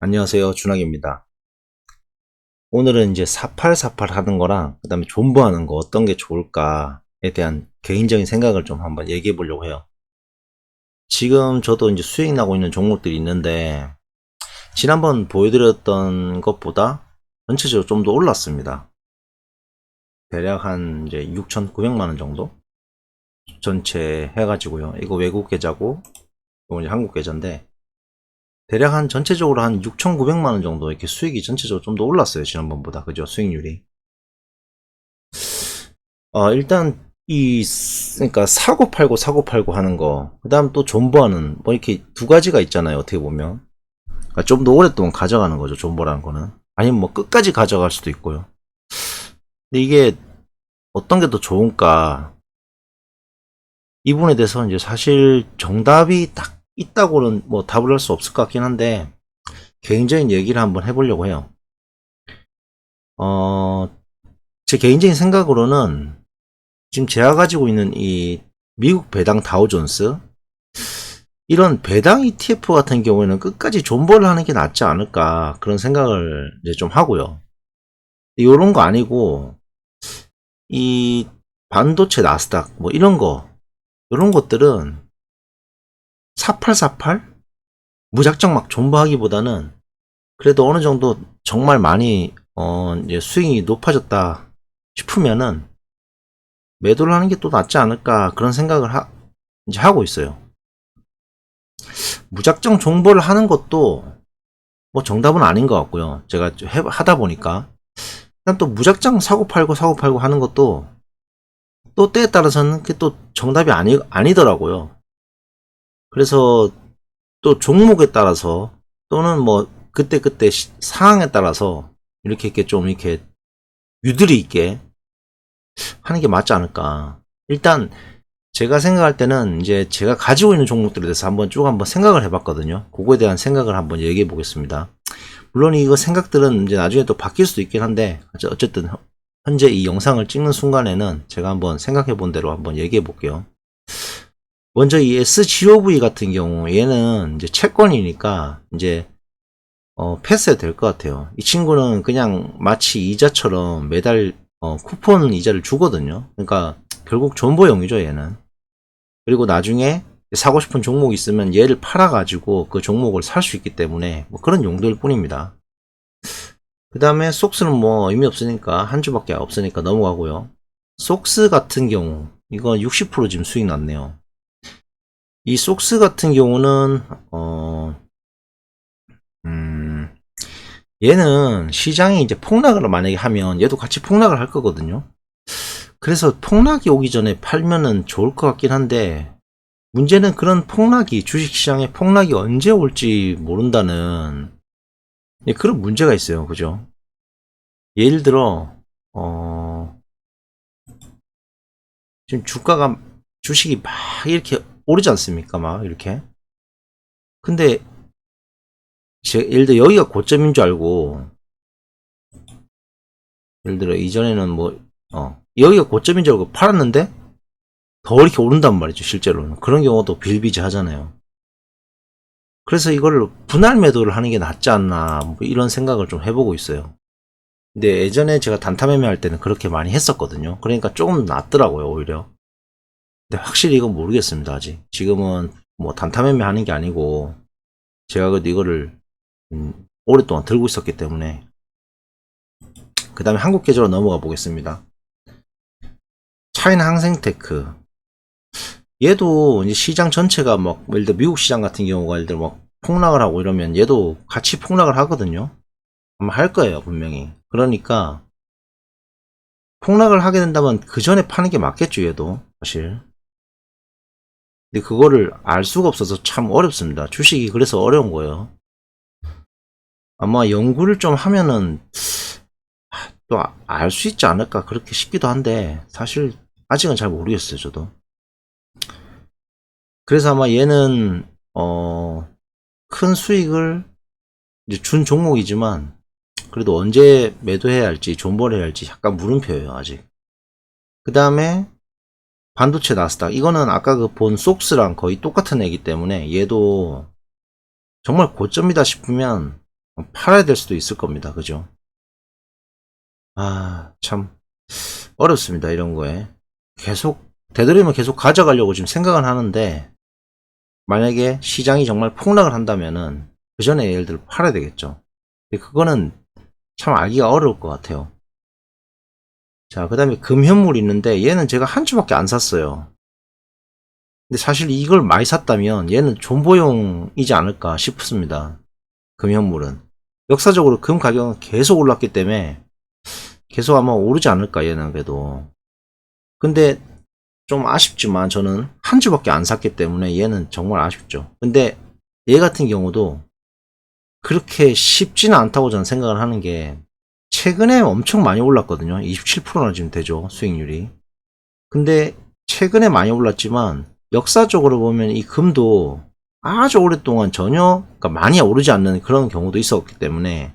안녕하세요. 준학입니다. 오늘은 이제 4848 하는 거랑 그 다음에 존버하는 거 어떤 게 좋을까에 대한 개인적인 생각을 좀 한번 얘기해 보려고 해요. 지금 저도 이제 수익 나고 있는 종목들이 있는데 지난번 보여드렸던 것보다 전체적으로 좀 더 올랐습니다. 대략 한 이제 6,900만 원 정도? 전체 해가지고요. 이거 외국 계좌고, 이거 이제 한국 계좌인데, 대략 한 전체적으로 한 6,900만 원 정도 이렇게 수익이 전체적으로 좀 더 올랐어요 지난번보다. 그죠? 수익률이. 어 일단 이 그러니까 사고 팔고 사고 팔고 하는 거 그다음 또 존버하는 뭐 이렇게 두 가지가 있잖아요 어떻게 보면. 그러니까 좀 더 오랫동안 가져가는 거죠 존버라는 거는. 아니면 뭐 끝까지 가져갈 수도 있고요. 근데 이게 어떤 게 더 좋은가 이 부분에 대해서 이제 사실 정답이 딱 있다고는 뭐 답을 할 수 없을 것 같긴 한데 개인적인 얘기를 한번 해보려고 해요. 어, 제 개인적인 생각으로는 지금 제가 가지고 있는 이 미국 배당 다우존스 이런 배당 ETF 같은 경우에는 끝까지 존버를 하는 게 낫지 않을까 그런 생각을 이제 좀 하고요. 이런 거 아니고 이 반도체 나스닥 뭐 이런 거 이런 것들은 4848? 무작정 막 존버하기보다는 그래도 어느 정도 정말 많이 어 이제 수익이 높아졌다 싶으면은 매도를 하는 게 또 낫지 않을까 그런 생각을 하, 이제 하고 있어요. 무작정 존버를 하는 것도 뭐 정답은 아닌 것 같고요. 제가 해, 하다 보니까 일단 또 무작정 사고 팔고 사고 팔고 하는 것도 또 때에 따라서는 그게 또 정답이 아니 아니더라고요. 그래서 또 종목에 따라서 또는 뭐 그때그때 시- 상황에 따라서 이렇게 이렇게 좀 이렇게 유들이 있게 하는 게 맞지 않을까. 일단 제가 생각할 때는 이제 제가 가지고 있는 종목들에 대해서 한번 쭉 한번 생각을 해봤거든요. 그거에 대한 생각을 한번 얘기해 보겠습니다. 물론 이거 생각들은 이제 나중에 또 바뀔 수도 있긴 한데 어쨌든 현재 이 영상을 찍는 순간에는 제가 한번 생각해 본 대로 한번 얘기해 볼게요. 먼저 이 SGOV 같은 경우 얘는 이제 채권이니까 이제 어, 패스해도 될 것 같아요. 이 친구는 그냥 마치 이자처럼 매달 어, 쿠폰 이자를 주거든요. 그러니까 결국 존버용이죠 얘는. 그리고 나중에 사고 싶은 종목 있으면 얘를 팔아가지고 그 종목을 살 수 있기 때문에 뭐 그런 용도일 뿐입니다. 그 다음에 속스는 뭐 의미 없으니까 한 주밖에 없으니까 넘어가고요. 속스 같은 경우 이건 60% 지금 수익 났네요. 이 속스 같은 경우는 어, 음, 얘는 시장이 이제 폭락을 만약에 하면 얘도 같이 폭락을 할 거거든요. 그래서 폭락이 오기 전에 팔면은 좋을 것 같긴 한데 문제는 그런 폭락이 주식시장에 폭락이 언제 올지 모른다는 예, 그런 문제가 있어요. 그죠? 예를 들어 어, 지금 주가가 주식이 막 이렇게 오르지 않습니까? 막 이렇게. 근데 제, 예를 들어 여기가 고점인 줄 알고 예를 들어 이전에는 뭐 어, 여기가 고점인 줄 알고 팔았는데 더 이렇게 오른단 말이죠. 실제로는 그런 경우도 비일비재하잖아요. 그래서 이거를 분할 매도를 하는 게 낫지 않나 뭐 이런 생각을 좀 해보고 있어요. 근데 예전에 제가 단타 매매할 때는 그렇게 많이 했었거든요. 그러니까 조금 낫더라고요, 오히려. 근데 확실히 이건 모르겠습니다, 아직. 지금은 뭐 단타 매매 하는 게 아니고, 제가 그래도 이거를, 음, 오랫동안 들고 있었기 때문에. 그 다음에 한국 계좌로 넘어가 보겠습니다. 차이나 항생테크. 얘도 이제 시장 전체가 막, 예를 들어 미국 시장 같은 경우가 예를 들어 막 폭락을 하고 이러면 얘도 같이 폭락을 하거든요. 아마 할 거예요, 분명히. 그러니까, 폭락을 하게 된다면 그 전에 파는 게 맞겠죠, 얘도. 사실. 근데 그거를 알 수가 없어서 참 어렵습니다. 주식이 그래서 어려운 거예요. 아마 연구를 좀 하면은 또 알 수 있지 않을까 그렇게 싶기도 한데 사실 아직은 잘 모르겠어요, 저도. 그래서 아마 얘는 어, 큰 수익을 준 종목이지만 그래도 언제 매도해야 할지 존버를 해야 할지 약간 물음표예요, 아직. 그 다음에 반도체 나스닥 이거는 아까 그 본 속스랑 거의 똑같은 애기 때문에 얘도 정말 고점이다 싶으면 팔아야 될 수도 있을 겁니다. 그죠? 아, 참, 어렵습니다. 이런 거에. 계속, 되도록이면 계속 가져가려고 지금 생각은 하는데, 만약에 시장이 정말 폭락을 한다면은, 그 전에 들어 팔아야 되겠죠. 근데 그거는 참 알기가 어려울 것 같아요. 자, 그 다음에 금현물이 있는데, 얘는 제가 한 주밖에 안 샀어요. 근데 사실 이걸 많이 샀다면, 얘는 존보용이지 않을까 싶습니다. 금현물은. 역사적으로 금 가격은 계속 올랐기 때문에, 계속 아마 오르지 않을까, 얘는 그래도. 근데 좀 아쉽지만 저는 한 주밖에 안 샀기 때문에 얘는 정말 아쉽죠. 근데 얘 같은 경우도 그렇게 쉽지는 않다고 저는 생각을 하는 게 최근에 엄청 많이 올랐거든요. 27%나 지금 되죠. 수익률이. 근데 최근에 많이 올랐지만 역사적으로 보면 이 금도 아주 오랫동안 전혀 그러니까 많이 오르지 않는 그런 경우도 있었기 때문에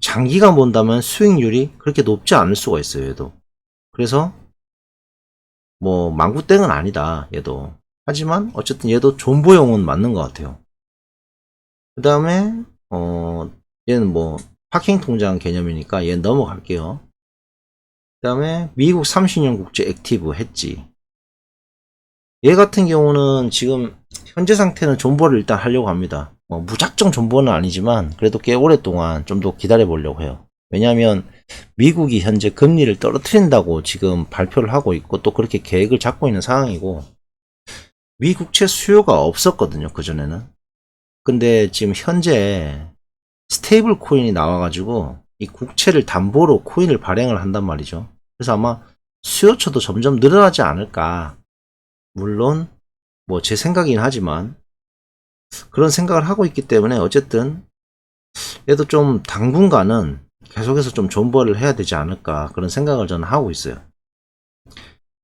장기간 본다면 수익률이 그렇게 높지 않을 수가 있어요, 얘도. 그래서 뭐 망구땡은 아니다, 얘도. 하지만 어쨌든 얘도 존보용은 맞는 것 같아요. 그 다음에 어 얘는 뭐 파킹 통장 개념이니까 얘 넘어갈게요. 그 다음에 미국 30년 국제 액티브 했지. 얘 같은 경우는 지금 현재 상태는 존버를 일단 하려고 합니다. 뭐 무작정 존버는 아니지만 그래도 꽤 오랫동안 좀 더 기다려 보려고 해요. 왜냐하면 미국이 현재 금리를 떨어뜨린다고 지금 발표를 하고 있고 또 그렇게 계획을 잡고 있는 상황이고 미국채 수요가 없었거든요. 그전에는. 근데 지금 현재 스테이블 코인이 나와가지고 이 국채를 담보로 코인을 발행을 한단 말이죠. 그래서 아마 수요처도 점점 늘어나지 않을까. 물론 뭐 제 생각이긴 하지만 그런 생각을 하고 있기 때문에 어쨌든 얘도 좀 당분간은 계속해서 좀 존버를 해야 되지 않을까 그런 생각을 저는 하고 있어요.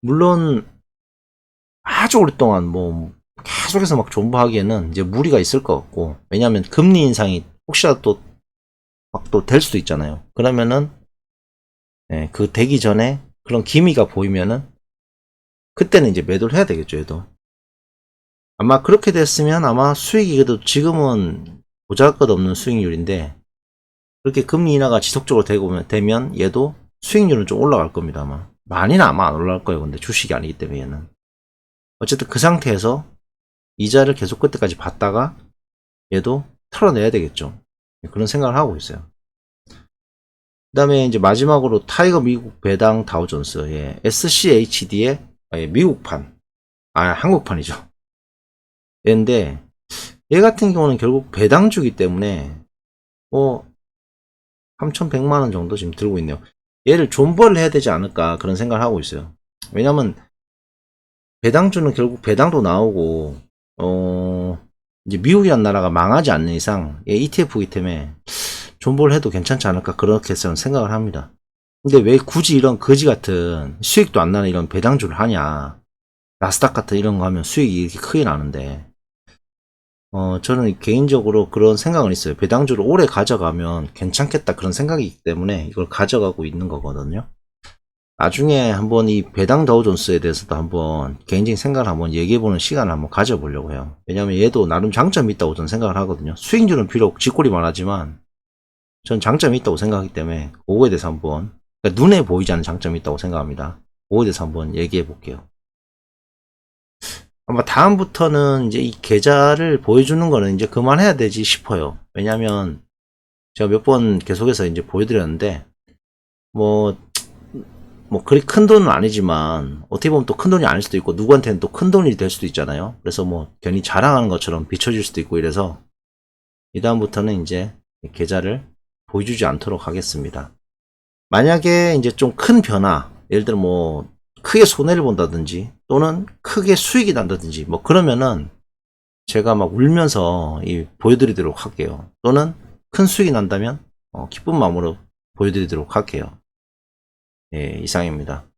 물론 아주 오랫동안 뭐 계속해서 막 존버하기에는 이제 무리가 있을 것 같고 왜냐하면 금리 인상이 혹시라도 또막또 될 수도 있잖아요. 그러면은 예, 그 되기 전에 그런 기미가 보이면은 그때는 이제 매도를 해야 되겠죠, 얘도. 아마 그렇게 됐으면 아마 수익이 그래도 지금은 보잘것없는 수익률인데 그렇게 금리 인하가 지속적으로 되고 되면 얘도 수익률은 좀 올라갈 겁니다 아마 많이는 아마 안 올라갈 거예요 근데 주식이 아니기 때문에 얘는 어쨌든 그 상태에서 이자를 계속 그때까지 받다가 얘도 털어내야 되겠죠 그런 생각을 하고 있어요 그 다음에 이제 마지막으로 타이거 미국 배당 다우존스 예, SCHD의 예, 미국판 아 한국판이죠 얘인데 얘 같은 경우는 결국 배당주기 때문에 뭐 3,100만원 정도 지금 들고 있네요. 얘를 존버를 해야 되지 않을까 그런 생각을 하고 있어요. 왜냐면 배당주는 결국 배당도 나오고 어 이제 미국이란 나라가 망하지 않는 이상 얘 ETF이기 때문에 존버를 해도 괜찮지 않을까 그렇게 저는 생각을 합니다. 근데 왜 굳이 이런 거지 같은 수익도 안 나는 이런 배당주를 하냐 나스닥 같은 이런 거 하면 수익이 이렇게 크게 나는데 어, 저는 개인적으로 그런 생각은 있어요. 배당주를 오래 가져가면 괜찮겠다 그런 생각이 있기 때문에 이걸 가져가고 있는 거거든요. 나중에 한번 이 배당 다우존스에 대해서도 한번 개인적인 생각을 한번 얘기해보는 시간을 한번 가져보려고 해요. 왜냐면 얘도 나름 장점이 있다고 저는 생각을 하거든요. 수익률은 비록 쥐꼬리만 하지만 전 장점이 있다고 생각하기 때문에 그거에 대해서 한번 그러니까 눈에 보이지 않는 장점이 있다고 생각합니다. 그거에 대해서 한번 얘기해 볼게요. 아마 다음부터는 이제 이 계좌를 보여주는 거는 이제 그만해야 되지 싶어요. 왜냐면 제가 몇 번 계속해서 이제 보여드렸는데 뭐, 뭐 그리 큰 돈은 아니지만 어떻게 보면 또 큰 돈이 아닐 수도 있고 누구한테는 또 큰 돈이 될 수도 있잖아요. 그래서 뭐 괜히 자랑하는 것처럼 비춰질 수도 있고 이래서 이 다음부터는 이제 계좌를 보여주지 않도록 하겠습니다. 만약에 이제 좀 큰 변화, 예를 들어 뭐 크게 손해를 본다든지 또는 크게 수익이 난다든지 뭐 그러면은 제가 막 울면서 이 보여드리도록 할게요. 또는 큰 수익이 난다면 어, 기쁜 마음으로 보여드리도록 할게요. 예, 이상입니다.